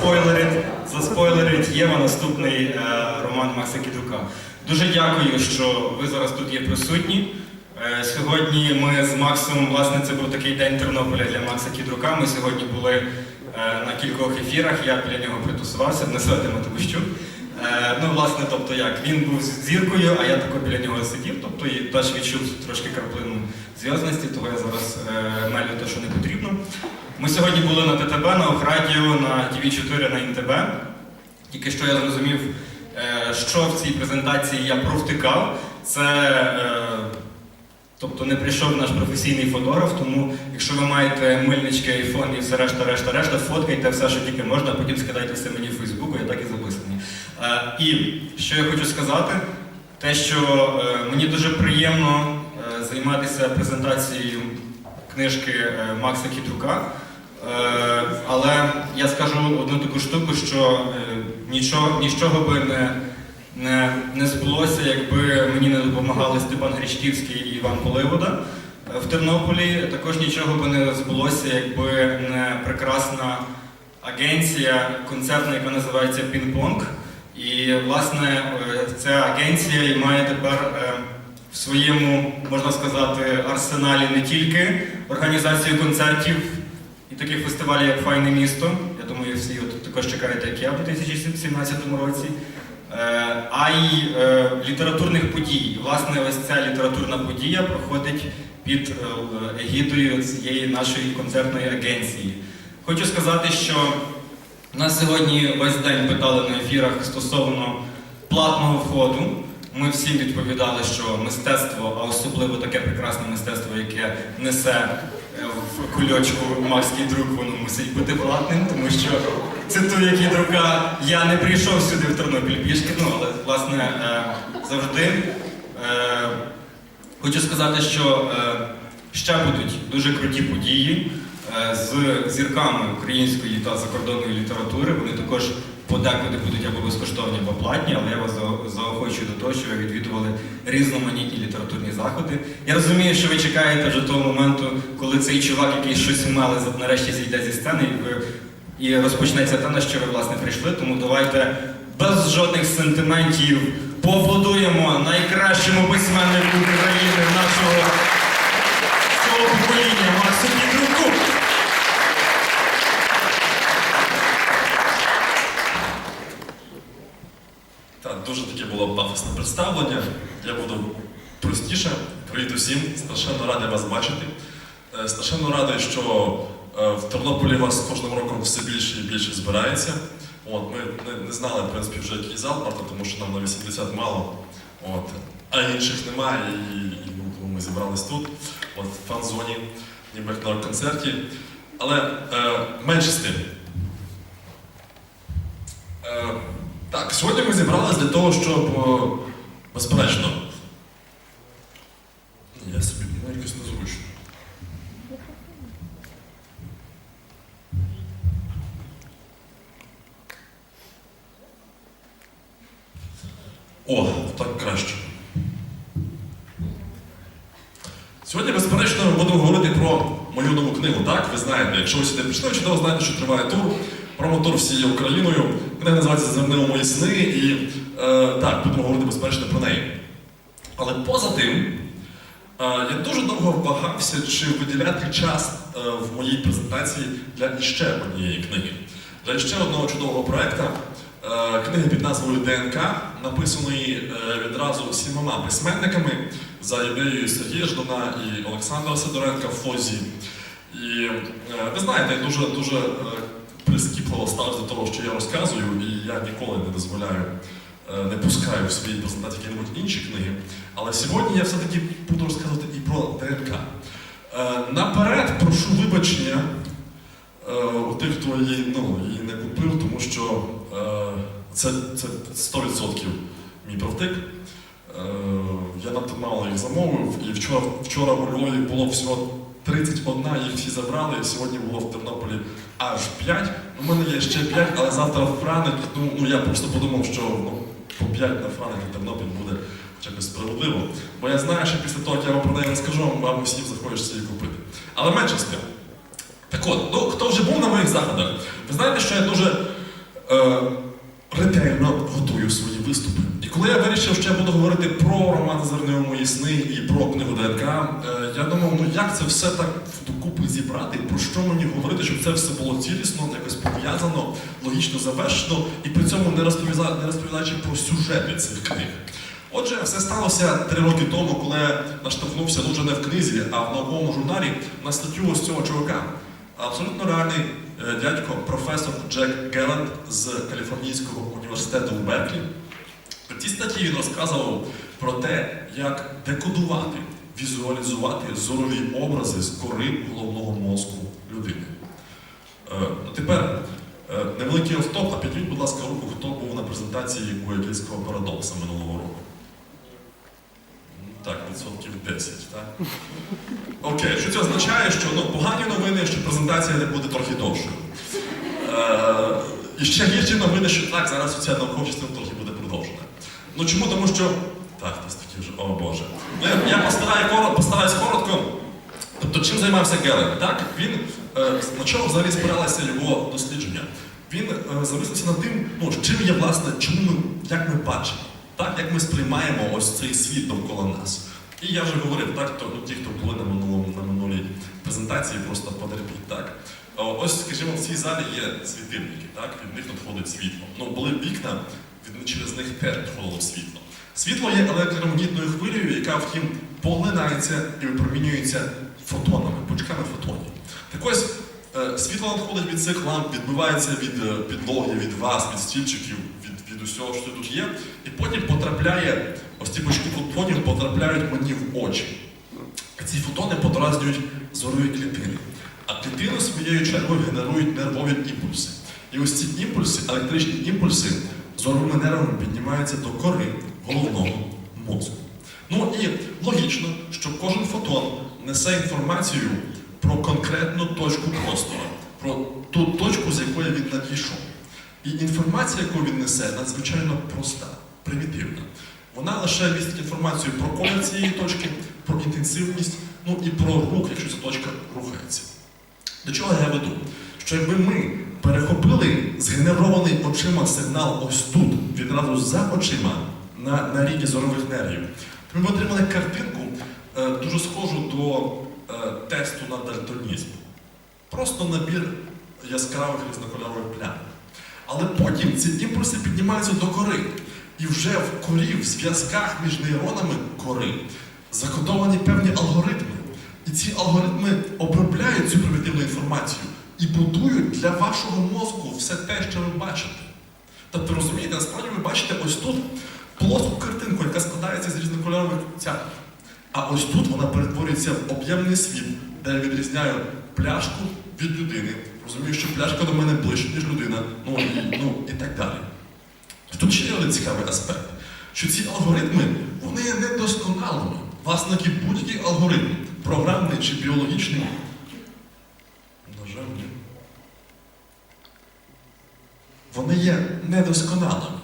заспойлерить, заспойлерить Єва наступний е, роман Макса Кідрука. Дуже дякую, що ви зараз тут є присутні. Е, Сьогодні ми з Максом, власне, це був такий день Тернополя для Макса Кідрука. Ми сьогодні були е, на кількох ефірах, я біля нього притусувався, не звати Матовищук. Е, Ну, власне, тобто як, він був зіркою, а я тако біля нього сидів, тобто і теж відчув трошки краплину зв'язності, того я зараз е, мелю те, що не потрібно. Ми сьогодні були на ТТБ, на Охрадіо, на ТВ4, на ІНТБ. Тільки що я зрозумів, е, що в цій презентації я провтикав. Це е, тобто не прийшов наш професійний фотограф, тому якщо ви маєте мильнички, айфон і все решта, решта, решта, фоткайте все, що тільки можна, а потім скидайте все мені в Фейсбуку, я так і записаний. Е, І що я хочу сказати, те, що е, мені дуже приємно е, займатися презентацією книжки Макса Кітрука. Але я скажу одну таку штуку, що нічого, нічого би не, не, не збулося, якби мені не допомагали Степан Гречківський і Іван Поливода в Тернополі. Також нічого би не збулося, якби не прекрасна агенція концертна, яка називається Пінг-Понг. І, власне, е, ця агенція має тепер е, в своєму, можна сказати, арсеналі не тільки організацію концертів і таких фестивалів, як Файне місто. Я думаю, всі от також чекаєте, як я в 2017 році. Е, А й літературних подій. Власне, ось ця літературна подія проходить під егідою цієї нашої концертної агенції. Хочу сказати, що нас сьогодні весь день питали на ефірах стосовно платного входу. Ми всім відповідали, що мистецтво, а особливо таке прекрасне мистецтво, яке несе е, в кульочку Макський друк, воно мусить бути платним, тому що цитую Кідрука, я не прийшов сюди в Тернопіль пішки, ну але власне е, завжди. Е, Хочу сказати, що ще будуть дуже круті події з зірками української та закордонної літератури. Вони також подекуди будуть або безкоштовні, або платні, але я вас за- заохочую до того, що ви відвідували різноманітні літературні заходи. Я розумію, що ви чекаєте вже того моменту, коли цей чувак, який щось мали, нарешті зійде зі сцени, і ви і розпочнеться те, на що ви власне прийшли. Тому давайте без жодних сентиментів поаплодуємо найкращому письменнику України нашого цього покоління Максу Кідруку. Так, дуже таке пафосне представлення. Я буду простіше. Привіт усім. Страшенно радий вас бачити. Е, Страшенно радий, що е, в Тернополі вас кожним роком все більше і більше збирається. От, ми не, знали, в принципі, вже який зал, правда, тому що нам на 80 мало. От. А інших немає, і, і тому ми зібрались тут, от, в фан-зоні, ніби на концерті. Але е, менше з тим. Е, так, сьогодні ми зібралися для того, щоб, е, безперечно, я собі ну, якось незручно. О, так краще. Сьогодні, безперечно, ми будемо говорити про мою нову книгу. Так, ви знаєте, якщо ви сюди прийшли, чудово знаєте, що триває тур, промотур всією Україною. Книга називається Зернило мої сни, і е, так, будемо говорити безперечно про неї. Але поза тим, е, я дуже довго вагався, чи виділяти час е, в моїй презентації для іще однієї книги, для іще одного чудового проекту. Е, Книги під назвою ДНК, написаної е, відразу сімома письменниками за ідеєю Сергія Ждана і Олександра Сидоренка Фозі. І е, ви знаєте, дуже дуже прискіпливо ставлюсь до того, що я розказую, і я ніколи не дозволяю, е, не пускаю в своїй презентації які-небудь інші книги. Але сьогодні я все-таки буду розказувати і про ДНК. Е, Наперед прошу вибачення е, у тих, хто її, ну, її не купив, тому що це, це 100% мій правтик. Е, Я надто мало їх замовив, і вчора, вчора у Львові було всього 31, їх всі забрали. Сьогодні було в Тернополі аж 5. У мене є ще 5, але завтра в Франик. Ну, ну я просто подумав, що ну, по 5 на Франик і Тернопіль буде б справедливо. Бо я знаю, що після того, як я вам про неї розкажу, вам всім захочеться її купити. Але менше з тим. Так от, ну хто вже був на моїх заходах, ви знаєте, що я дуже е, ретельно готую свої виступи. Коли я вирішив, що я буду говорити про роман Зернево мої сни і про книгу ДНК, е, я думав, ну як це все так докупи зібрати, про що мені говорити, щоб це все було цілісно, якось пов'язано, логічно завершено, і при цьому не, розповіда, не розповідаючи про сюжети цих книг. Отже, все сталося три роки тому, коли наштовхнувся ну вже не в книзі, а в науковому журналі на статтю ось цього чувака. Абсолютно реальний е, дядько, професор Джек Геланд з Каліфорнійського університету у Берклі. Цій статті він розказував про те, як декодувати, візуалізувати зорові образи з кори головного мозку людини. Е, ну, Тепер е, невеликий автоп, а підвіть, будь ласка, руку, хто був на презентації Гуякільського парадокса минулого року. Так, відсотків 10, так? Окей, що це означає, що ну, погані новини, що презентація не буде трохи довшою. Е, і ще гірші новини, що так, зараз наукова частина трохи. Ну чому? Тому що. Так, хтось такий вже, о Боже. Я, я постараю, коро- постараюсь коротко. Тобто, чим займався Гелен? Так, він е, на чому взагалі спиралося його дослідження? Він е, замислився над тим, ну, чим є власне, чому ми, як ми бачимо, так, як ми сприймаємо ось цей світ довкола нас. І я вже говорив, так, то, ну, ті, хто були на минулому на минулій презентації, просто потерпіть, так. Ось, скажімо, в цій залі є світильники, так, від них надходить світло. Ну, були вікна, від, через них теж надходило світло. Світло є електромагнітною хвилею, яка втім поглинається і випромінюється фотонами, пучками фотонів. Так ось е, світло надходить від цих ламп, відбивається від е, підлоги, від вас, від стільчиків, від, від усього, що тут є, і потім потрапляє, ось ці пучки фотонів потрапляють мені в очі. Ці фотони подразнюють зорові клітини. А клітини своєю чергою генерують нервові імпульси. І ось ці імпульси, електричні імпульси, зоровими нервами піднімаються до кори головного мозку. Ну і логічно, що кожен фотон несе інформацію про конкретну точку простору, про ту точку, з якої він надійшов. І інформація, яку він несе, надзвичайно проста, примітивна. Вона лише містить інформацію про колір цієї точки, про інтенсивність, ну і про рух, якщо ця точка рухається. До чого я веду? Що якби ми перехопили згенерований очима сигнал ось тут, відразу за очима, на, на рівні зорових нервів, ми отримали картинку е, дуже схожу до е, тесту на дальтонізм. Просто набір яскравих різнокольорових плям. Але потім ці імпульси піднімаються до кори. І вже в корі, в зв'язках між нейронами кори закодовані певні алгоритми. І ці алгоритми обробляють цю примітивну інформацію і будують для вашого мозку все те, що ви бачите. Тобто, розумієте, насправді ви бачите ось тут плоску картинку, яка складається з різнокольорових цяток. А ось тут вона перетворюється в об'ємний світ, де я відрізняю пляшку від людини. Розумію, що пляшка до мене ближче, ніж людина, ну і, ну, і так далі. Тут ще є один цікавий аспект, що ці алгоритми вони є недосконалими. І будь-який алгоритм, програмний чи біологічний. На. Вони є недосконалими.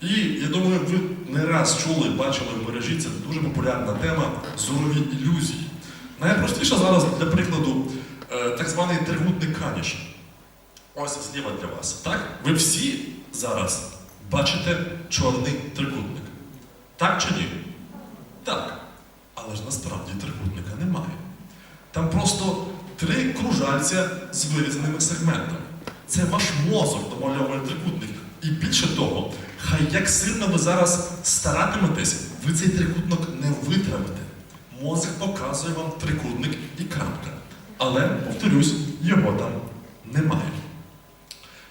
І я думаю, ви не раз чули, бачили в мережі, це дуже популярна тема зорові ілюзії. Найпростіше зараз, для прикладу, е, так званий трикутник Каніша. Ось зліва для вас. Так? Ви всі зараз бачите чорний трикутник. Так чи ні? Так. Але ж насправді трикутника немає. Там просто три кружальця з вирізаними сегментами. Це ваш мозок домальовує трикутник. І більше того, хай як сильно ви зараз старатиметесь, ви цей трикутник не витравите. Мозок показує вам трикутник і крапка. Але, повторюсь, його там немає.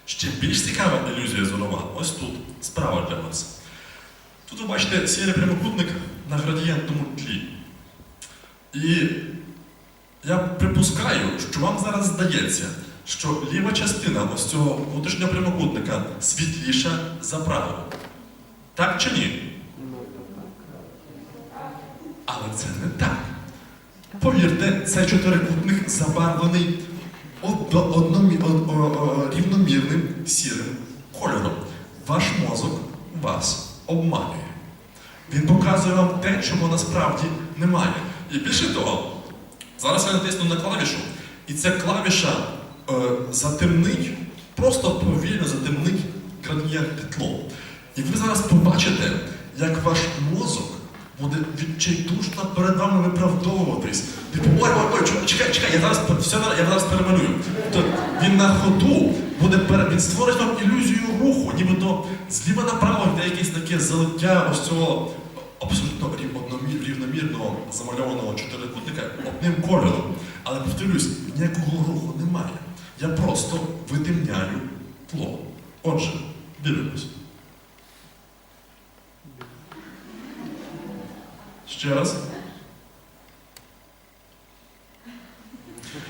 Ще більш цікава ілюзія зорова ось тут, справа для вас. Тут ви бачите сірий прямокутник на градієнтному тлі. І я припускаю, що вам зараз здається, що ліва частина ось цього внутрішнього прямокутника світліша за праву. Так чи ні? Але це не так. Повірте, цей чотирикутник забарвлений рівномірним сірим кольором. Ваш мозок вас обманює. Він показує вам те, чого насправді немає. І більше того, зараз я натисну на клавішу, і ця клавіша е, затемнить, просто повільно затемнить градієнт петло. І ви зараз побачите, як ваш мозок буде відчайдушно перед вами виправдовуватись. Типу, ой, ой, ой, чекай, чекай, я зараз все я зараз перемалюю. Тобто він на ходу буде пере... він створить вам ілюзію руху, нібито зліва направо йде якесь таке залиття ось цього абсолютно рів- рівномірного замальованого чотирикутника одним кольором. Але повторюсь, ніякого руху немає. Я просто витемняю тло. Отже, дивимось. Ще раз.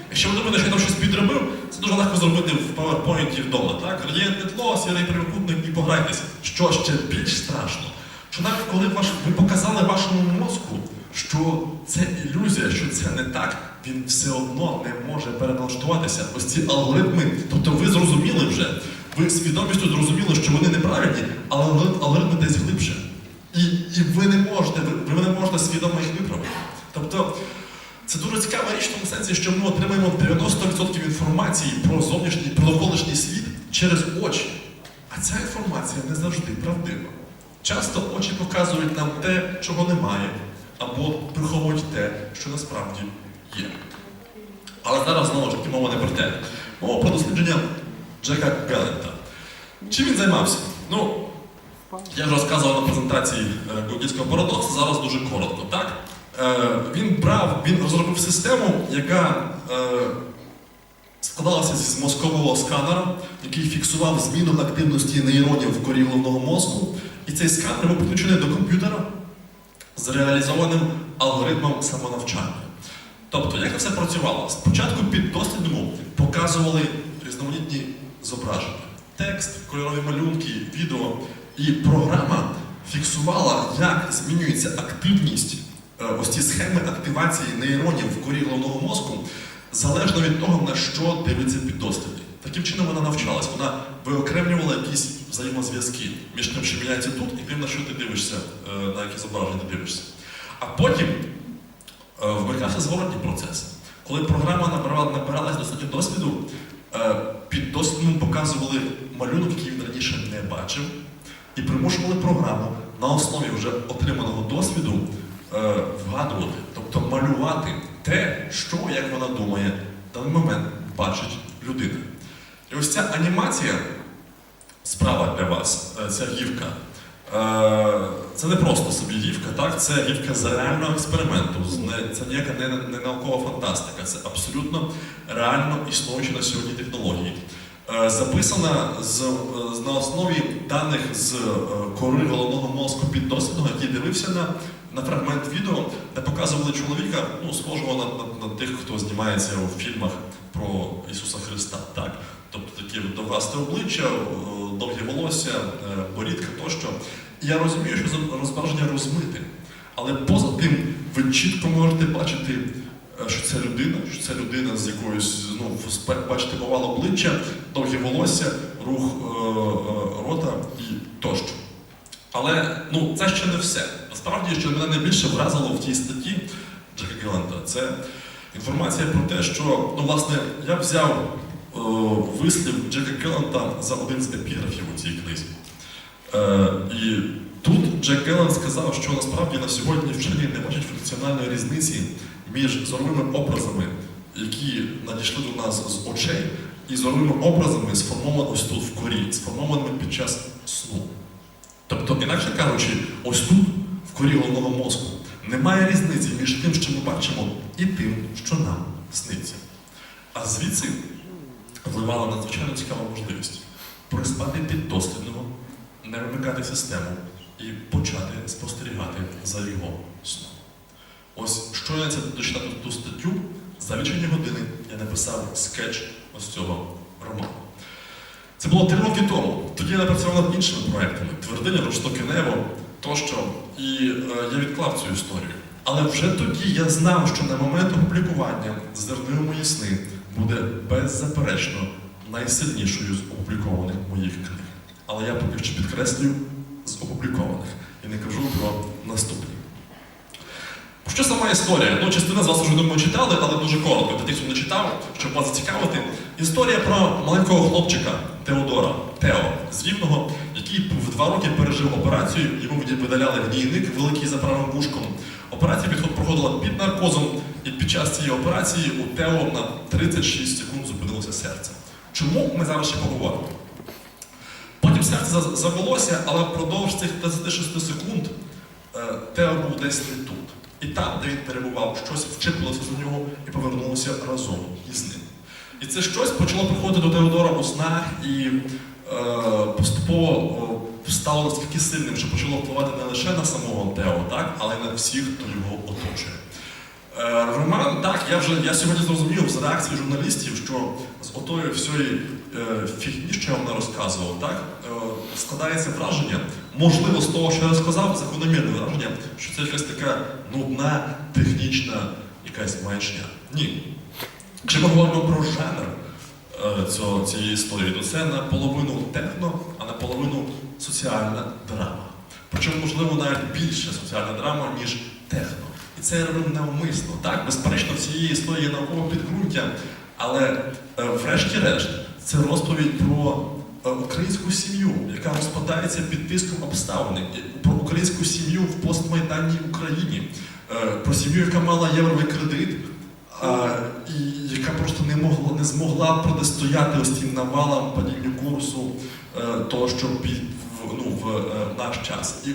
Якщо ви думаєте, що я там щось підробив, це дуже легко зробити в PowerPoint вдома. Так? Градієнтне тло, сірий прямокутник і пограйтеся. Що ще більш страшно, що навіть коли ви показали вашому мозку, що це не так, він все одно не може переналаштуватися. Ось ці алгоритми, тобто ви зрозуміли вже, ви свідомістю зрозуміли, що вони неправильні, але алгоритми десь глибше. І, і ви не можете, ви, ви не можете свідомо їх виправити. Тобто це дуже цікава річ в тому сенсі, що ми отримаємо 90% інформації про зовнішній, про навколишній світ через очі. А ця інформація не завжди правдива. Часто очі показують нам те, чого немає, або приховують те, що насправді є. Але зараз знову ж таки мова не про те. Мова про дослідження Джека Гелента. Чим він займався? Ну, я вже розказував на презентації е, Годівського парадоксу, зараз дуже коротко. Так? Е, Він брав, він розробив систему, яка е, складалася з мозкового сканера, який фіксував зміну активності нейронів в корі головного мозку. І цей сканер був підключений до комп'ютера з реалізованим алгоритмом самонавчання. Тобто, як це працювало? Спочатку під дослідному показували різноманітні зображення, текст, кольорові малюнки, відео, і програма фіксувала, як змінюється активність, е, ось ці схеми активації нейронів в корі головного мозку, залежно від того, на що дивиться піддослідний. Таким чином вона навчалась, вона виокремлювала якісь взаємозв'язки між тим, що міняється тут, і тим, на що ти дивишся, е, на які зображення ти дивишся. А потім е, вмикався зворотній процес. Коли програма набирала, набиралась достатньо досвіду, е, під дослідом показували малюнок, який він раніше не бачив, і примушували програму на основі вже отриманого досвіду вгадувати, тобто малювати те, що, як вона думає, в даний момент бачить людина. І ось ця анімація, справа для вас, е, ця гівка. Е, Це не просто собі гівка, так? Це гівка з реального експерименту. Це ніяка не, не наукова фантастика, це абсолютно реально існуючі на сьогодні технології. Е, Записана з, на основі даних з кори головного мозку піддослідного, який дивився на, на фрагмент відео, де показували чоловіка, ну, схожого на, на, на тих, хто знімається у фільмах про Ісуса Христа. Так? Тобто таке довгасте обличчя, довгі волосся, е, борідка тощо. Я розумію, що розображення розмите. Але поза тим ви чітко можете бачити, е, що це людина, що це людина з якоюсь, ну, бачите, бувало обличчя, довгі волосся, рух е, рота і тощо. Але ну, це ще не все. Насправді, що мене найбільше вразило в тій статті Джека Гелента, це інформація про те, що ну, власне, я взяв вислів Джека Гелента за один з епіграфів у цій книзі. Е, і тут Джек Гелен сказав, що насправді на сьогодні вчені не бачать функціональної різниці між зоровими образами, які надійшли до нас з очей, і зоровими образами, сформованими ось тут в корі, сформованими під час сну. Тобто, інакше кажучи, ось тут, в корі головного мозку, немає різниці між тим, що ми бачимо, і тим, що нам сниться. А звідси вливала надзвичайно цікава можливість приспати під дослідного, не вимикати систему і почати спостерігати за його сном. Ось що я це дочитав ту статтю, за лічені години я написав скетч ось цього роману. Це було три роки тому. Тоді я напрацював над іншими проектами Твердиня, жорстоке небо тощо. І е, я відклав цю історію. Але вже тоді я знав, що на момент опублікування зерни мої сни буде беззаперечно найсильнішою з опублікованих моїх книг. Але я поки що підкреслюю з опублікованих і не кажу про наступні. Що сама історія? Ну, частина з вас вже думаю читали, але дуже коротко. Для тих, хто не читав, щоб вас зацікавити. Історія про маленького хлопчика Теодора Тео з Рівного, який в два роки пережив операцію. Йому видаляли гнійник великий за правим вушком. Операція підход- проходила під наркозом, і під час цієї операції у Тео на 36 секунд зупинилося серце. Чому ми зараз ще поговоримо? Потім серце завелося, але впродовж цих 26 секунд е, Тео був десь не тут. І там, де він перебував, щось вчепилося за нього і повернулося разом із ним. І це щось почало приходити до Теодора у снах і поступово о, стало настільки сильним, що почало впливати не лише на самого Тео, так, але й на всіх, хто його оточує. Е, Роман, так, я вже я сьогодні зрозумів з реакції журналістів, що з отої всієї е, фігні, що я вам розказував, так, е, складається враження, можливо, з того, що я сказав, закономірне враження, що це якась така нудна, технічна якась маячня. Ні. Якщо ми говоримо про жанр е, цього, цієї історії, то це наполовину техно, а наполовину соціальна драма. Причому, можливо, навіть більше соціальна драма, ніж техно. І це я навмисно. Так, безперечно, цієї історії наукове підґрунтя, але е, врешті-решт це розповідь про е, українську сім'ю, яка розпадається під тиском обставин, про українську сім'ю в постмайданній Україні, е, про сім'ю, яка мала євровий кредит, і яка просто не могла не змогла протистояти ось цим навалам падінню курсу е, того, що під ну, в е, наш час. І,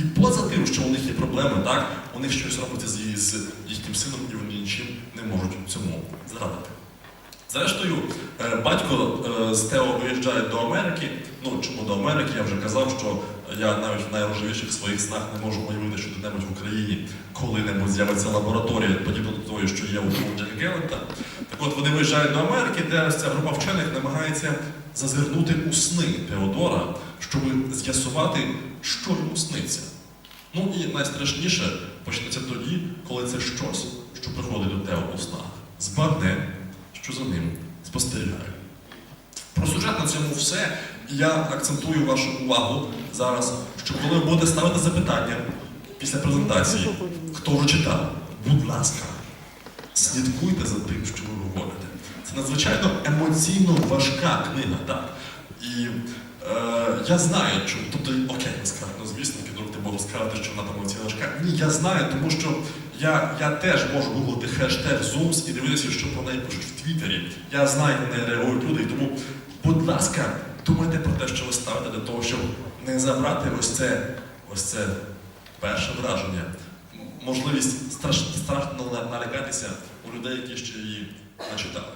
і поза тим, що у них є проблеми, так у них щось робиться з, з їхнім сином, і вони нічим не можуть цьому зарадити. Зрештою, е, батько з Тео виїжджає до Америки. Ну чому до Америки? Я вже казав, що я навіть в найрожевіших своїх снах не можу уявити, що де-небудь в Україні коли-небудь з'явиться лабораторія, подібна до тої, що є у Джека Геллета. Так от вони виїжджають до Америки, де ця група вчених намагається зазирнути у сни Теодора, щоб з'ясувати, що йому сниться. Ну і найстрашніше почнеться тоді, коли це щось, що приходить до Тео у снах, збагне, що за ним спостерігає. Про сюжет на цьому все. Я акцентую вашу увагу зараз, що коли ви будете ставити запитання після презентації, хто вже читав, будь ласка, слідкуйте за тим, що ви говорите. Це надзвичайно емоційно важка книга, так? І е, я знаю, чому. Тобто, окей, скажете, ну звісно, підрук ти сказати, що вона там емоційно важка. Ні, я знаю, тому що я, я теж можу гуглити хештег Zooms і дивитися, що про неї пишуть в Твіттері. Я знаю, на неї реагують люди, і тому, будь ласка, думайте про те, що ви ставите для того, щоб не забрати ось це, ось це перше враження. Можливість страш, страшно налякатися у людей, які ще її не читали.